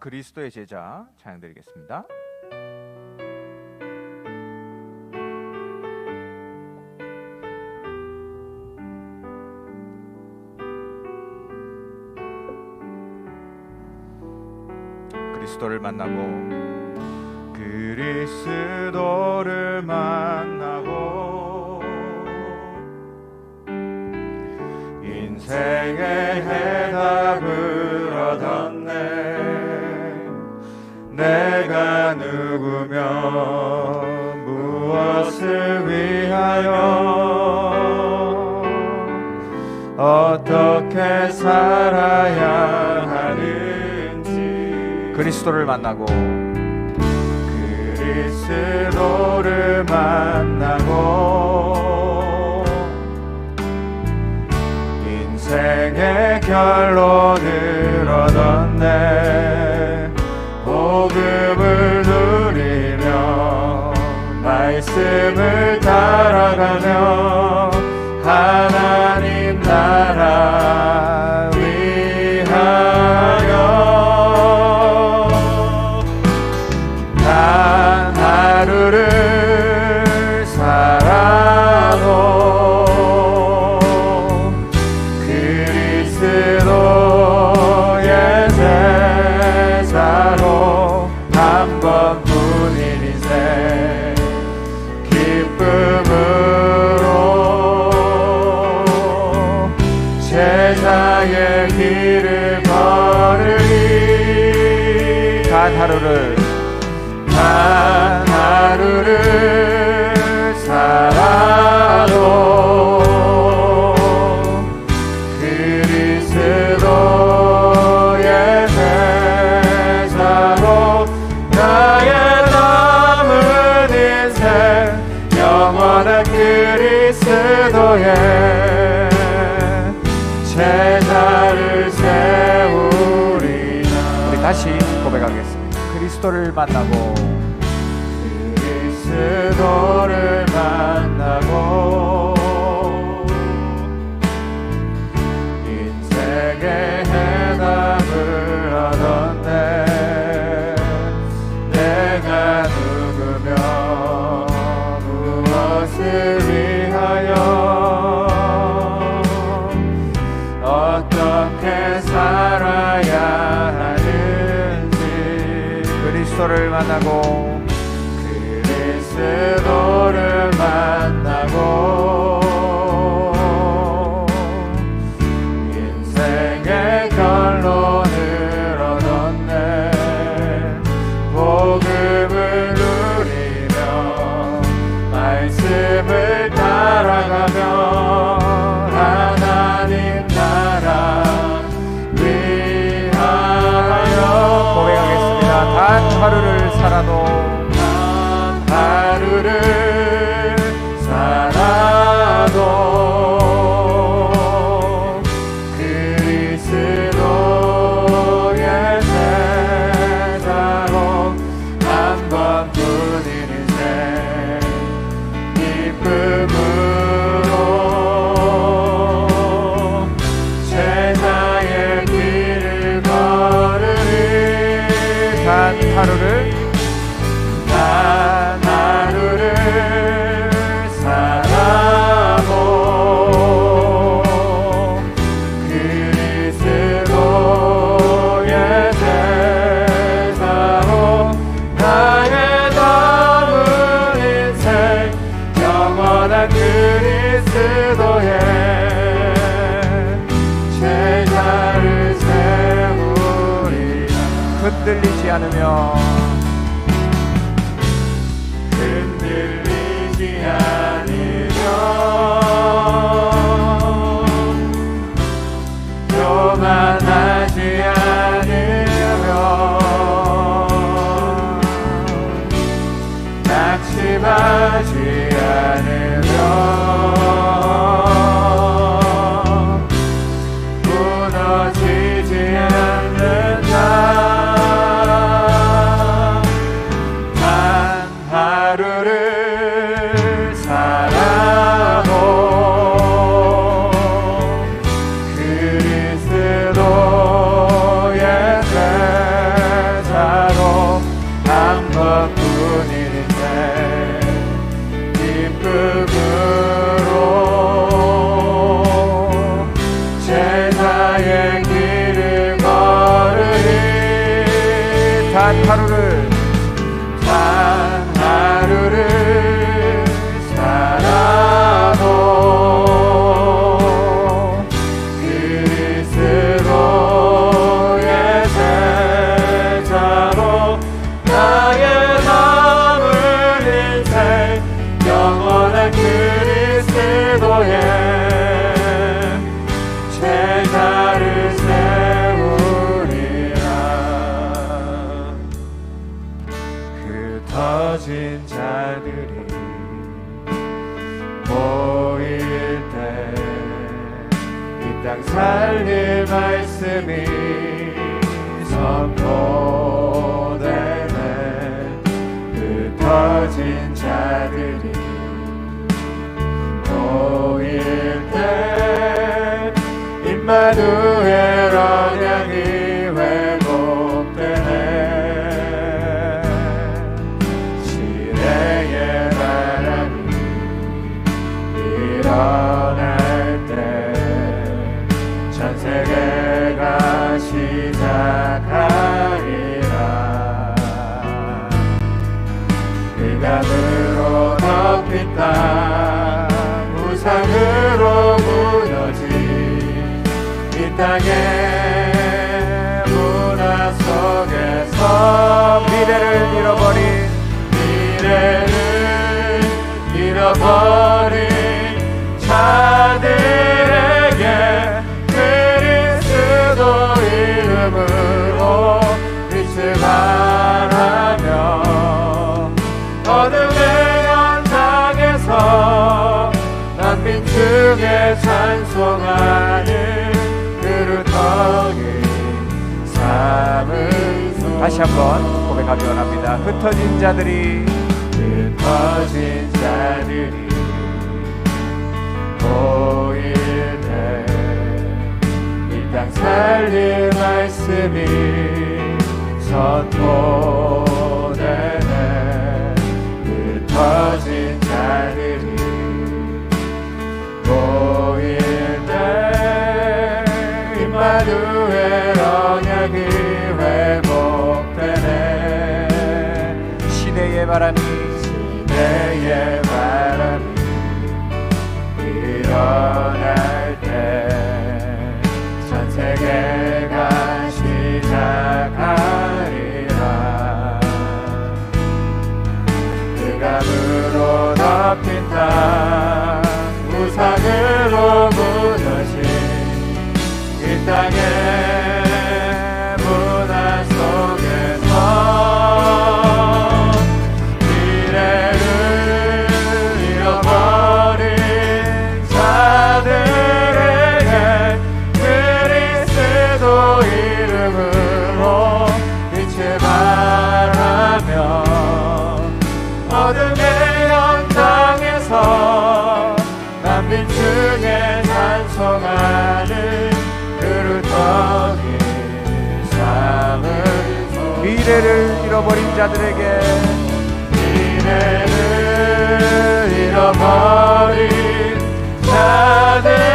그리스도의 제자 찬양드리겠습니다. 그리스도를 만나고 그리스도를 만나고 인생의 어떻게 살아야 하는지. 그리스도를 만나고 그리스도를 만나고 인생의 결론을 얻었네. 살아가며 산 하루를 다 アナゴ 단 하루를 that. 주의 찬송하는 그루터기 삼은 다시 한번 고백하기 원합니다. 흩어진 자들이 흩어진 자들이 보일때 이 땅 살릴 말씀이 선포 바람이 시내에 미래를 잃어버린 자들에게 미래를 잃어버린 자들.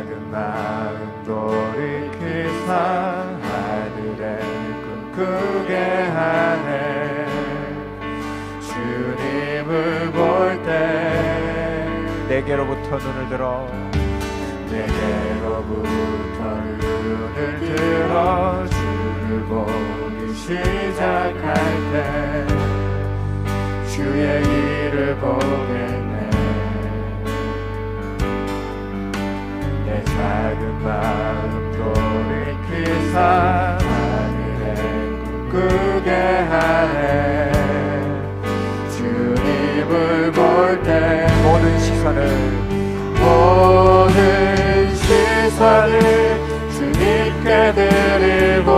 작은 마음 돌이키사 하늘에 꿈 꾸게 하네. 주님을 볼 때 내게로부터 눈을 들어. 내게로부터 눈을 들어 주를 보기 시작할 때 주의 일을 보겠네. 작은 마음돌이 그 삶 하늘에 꿈꾸게 하네. 주님을 볼 때 모든 시선을 모든 시선을 주님께 드리고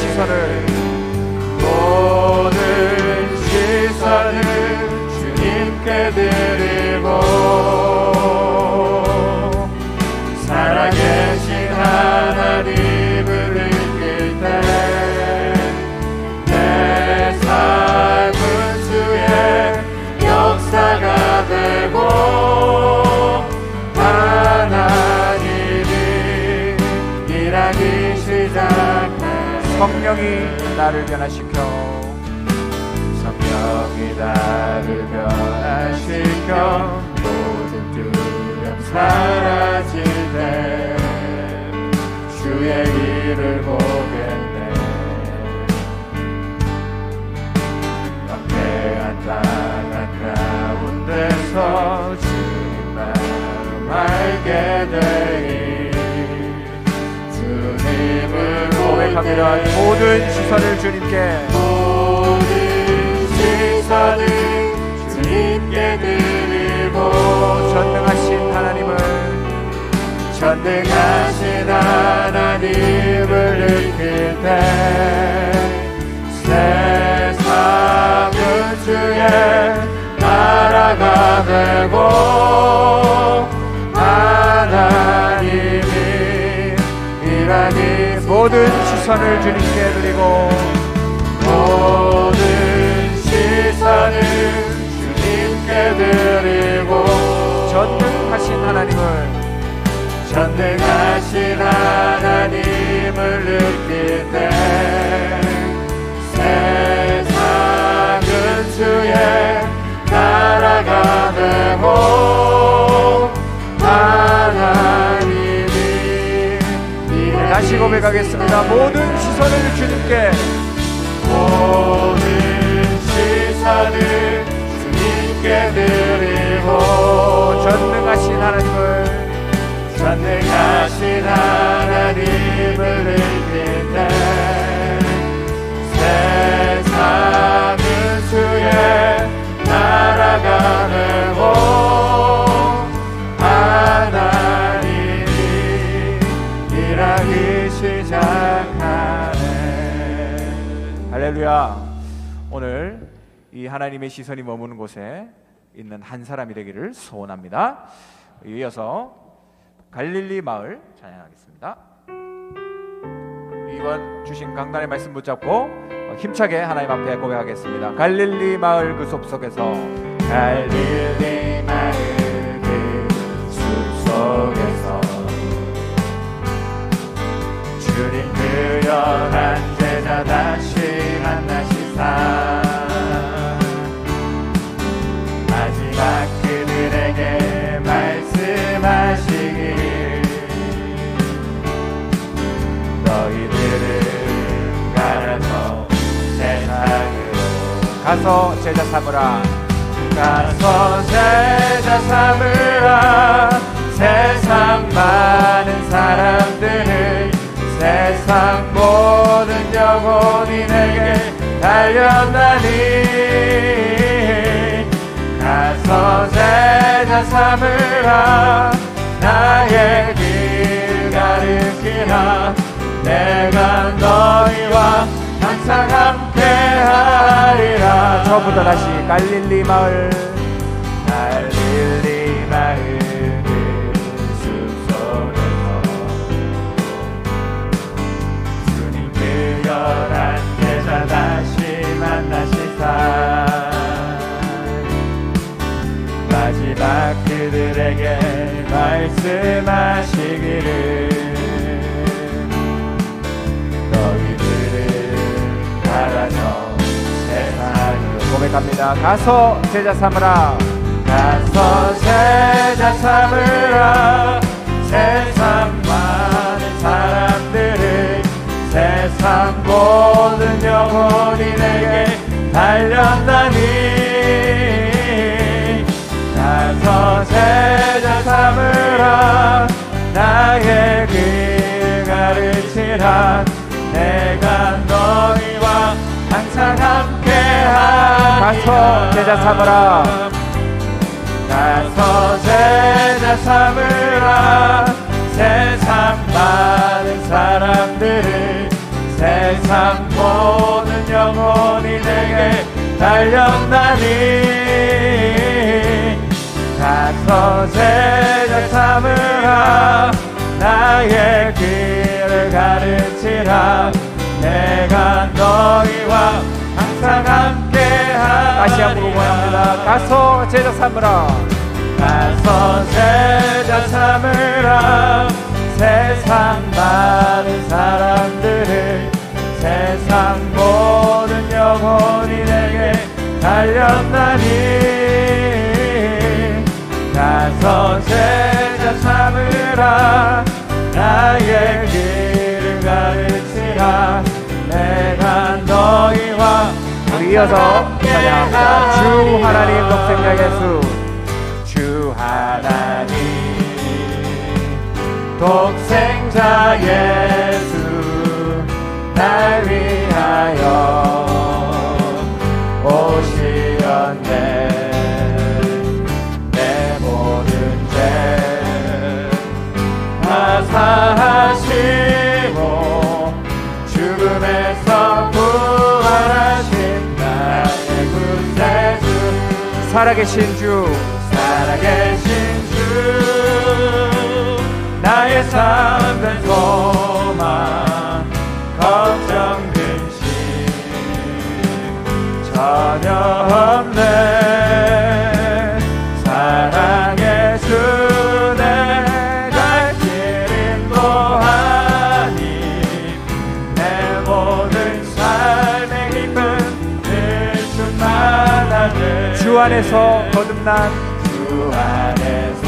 시선을 나를 변화시켜. 성령이 나를 변화시켜. 모든 두려움 사라질 때 주의 일을 보겠네. 막대한 땅한 가운데서 주님 마음 알게 되 때 모든 시선을 주님께. 모든 시선을 주님께 드리고 전능하신 하나님을. 전능하신 하나님을 느낄 때 세상은 주의 나라가 되고 하나님이 일하니 모든 시선을 주님께 드리고 모든 시선을 주님께 드리고 전능하신 하나님을 전능하신 하나님을 느낄 때 세상은 주의 나라가 되고 하나님이 다시 고백하겠습니다 시선을 주님께. 모든 시선을 주님께 드리고 전능하신 하나님을 전능하신 하나님 하나님의 시선이 머무는 곳에 있는 한 사람이 되기를 소원합니다. 이어서 갈릴리 마을 찬양하겠습니다. 이번 주신 강단의 말씀 붙잡고 힘차게 하나님 앞에 고백하겠습니다. 갈릴리 마을 그 숲 속에서 갈릴리 마을 그 주님 그 연한 제자 다시 가서 제자 삼으라. 가서 제자 삼으라. 세상 많은 사람들을 세상 모든 영혼이 내게 달렸나니. 가서 제자 삼으라. 나의 길 가르치라. 내가 너희와 항상 함께 하리라. 처음부터 다시 갈릴리 마을. 갈릴리 마을 그 주님 그 열한 제자 다시 만나시사 마지막 그들에게 말씀하시기를 고백합니다. 가서 제자 삼으라. 가서 제자 삼으라. 세상 많은 사람들을 세상 모든 영혼이 내게 달렸나니. 가서 제자 삼으라. 나의 길 가르치라. 내가 너희와 항상 함께하리라 가서 제자 삼으라. 가서 제자 삼으라. 세상 많은 사람들을 세상 모든 영혼이 내게 달렸나니. 가서 제자 삼으라. 나의 길을 가르치라 가서 제자 삼으라. 가서 제자 삼으라. 세상 많은 사람들을 세상 모든 영혼이 내게 달렸나니. 가서 제자 삼으라. 나의 이어서 찬양합니다. 주 하나님 독생자 예수. 주 하나님 독생자 예 살아계신 주. 살아계신 주 나의 삶 안에서 거듭난 주 안에서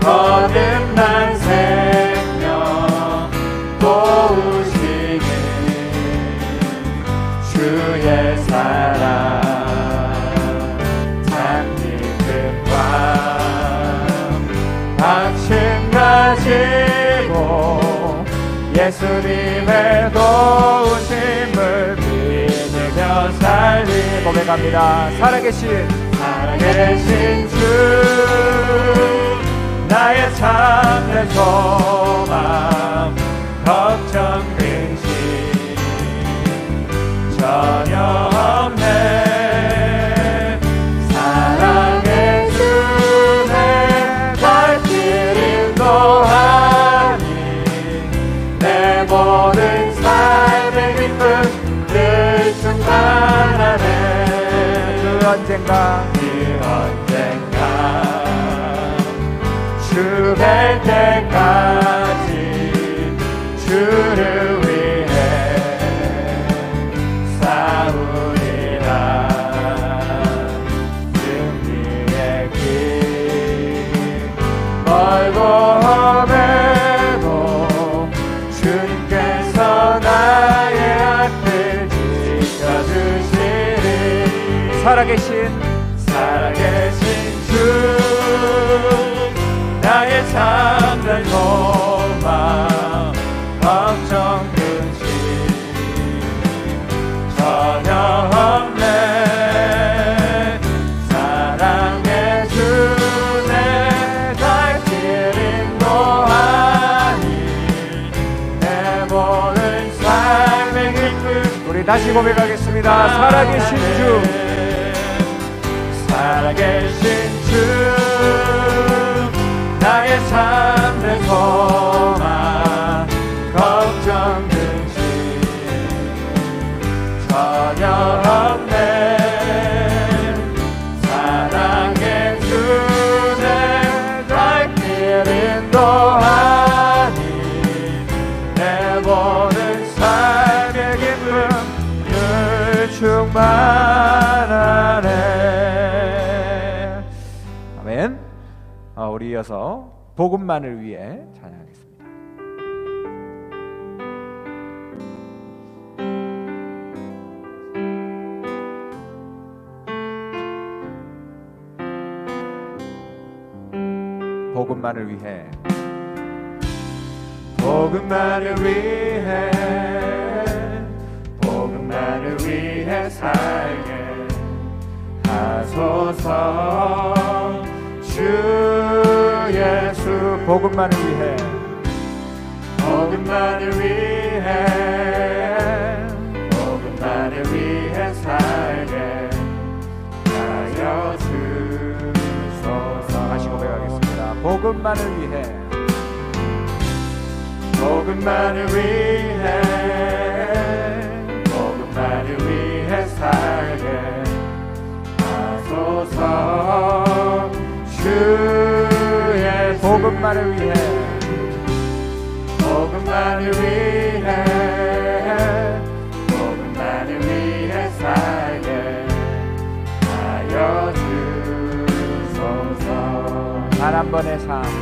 거듭난 생명 도우시는 주의 사랑 참기름 밤 당신 가지고 예수님의 도 고백합니다. 살아계신 살아계신 주 나의 참된 소망 걱정 근심 전혀 언젠가. 그 언젠가. 주뵐 때까지 내 모든 삶의 기쁨 우리 다시 고백하겠습니다. 살아계신 주. 살아계신 주 나의 참된 소 복음만을 위해 찬양하겠습니다. 복음만을 위해. 복음만을 위해. 복음만을 위해 살게 하소서. 주 복음만을 위해. 복음만을 위해. 복음만을 위해 살게 하여 주소서. 다시 고백하겠습니다. 복음만을 위해. 복음만을 위해. 복음만을 위해 살게 하소서. 주 복음만을 위해. 복음만을 위해. 복음만을 위해 살게 하여 주소서. 단한 번의 삶.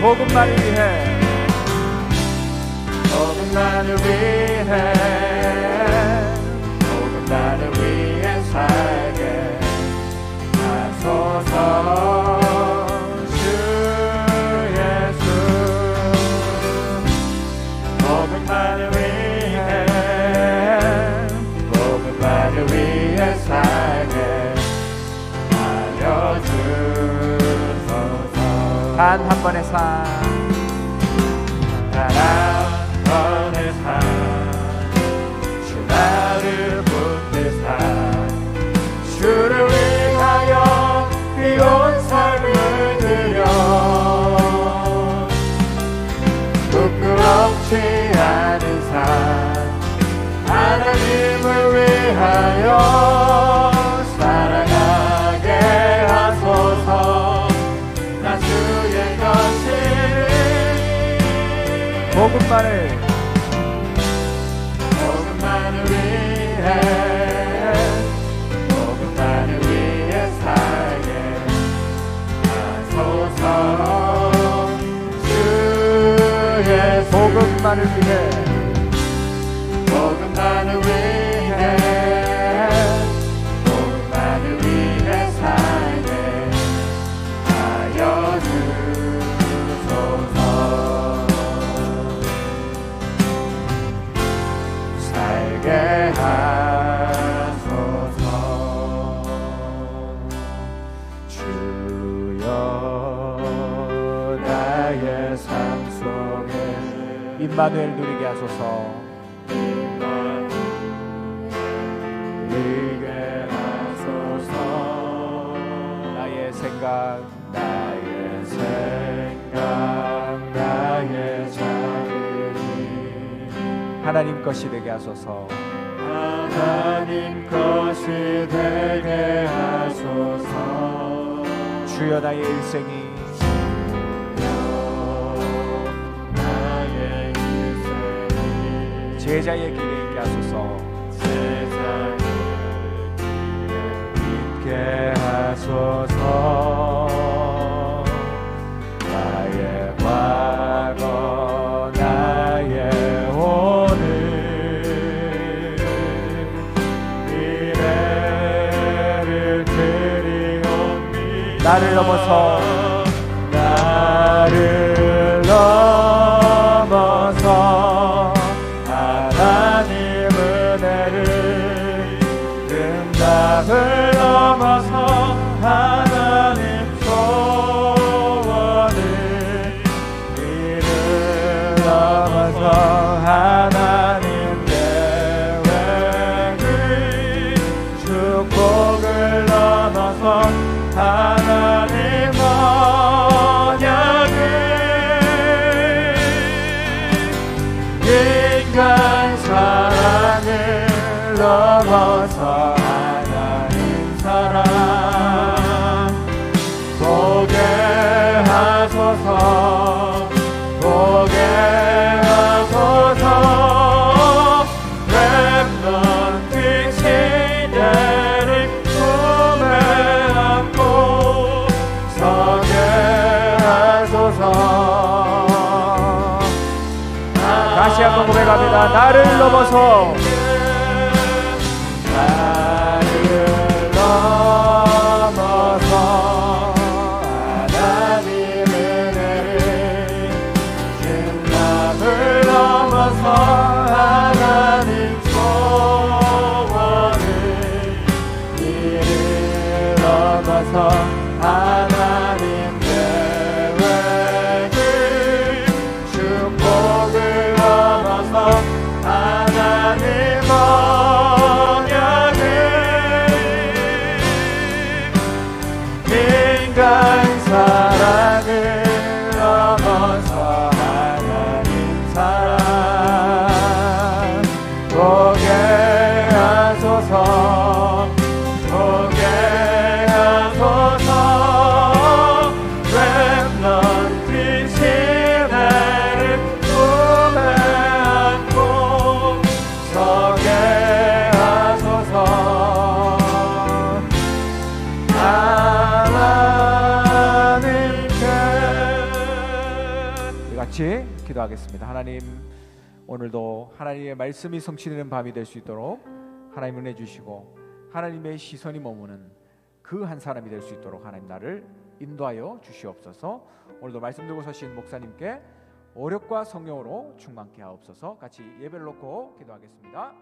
복음만을 위해. 복음만을 위해 levar. 복음만을 복음만을 위해 복음만을 위해 살게. 하소서 주의 복음만을 위해. 임마누엘 누리게 하소서. 누리게 하소서. 나의 생각, 나의 생각, 나의 자들이 하나님 것이 되게 하소서. 하나님 것이 되게 하소서. 주여 나의 일생이 제자의 길에 있게 하소서. 제자의 길에 있게 하소서. 나의 과거 나의 오늘 미래를 그리옵니다. 나를 넘어서 나를 고백합니다. 나를 넘어서 기도하겠습니다. 하나님 오늘도 하나님의 말씀이 성취되는 밤이 될 수 있도록 하나님 은혜 주시고 하나님의 시선이 머무는 그 한 사람이 될 수 있도록 하나님 나를 인도하여 주시옵소서. 오늘도 말씀 들고 서신 목사님께 오력과 성령으로 충만케 하옵소서. 같이 예배를 놓고 기도하겠습니다.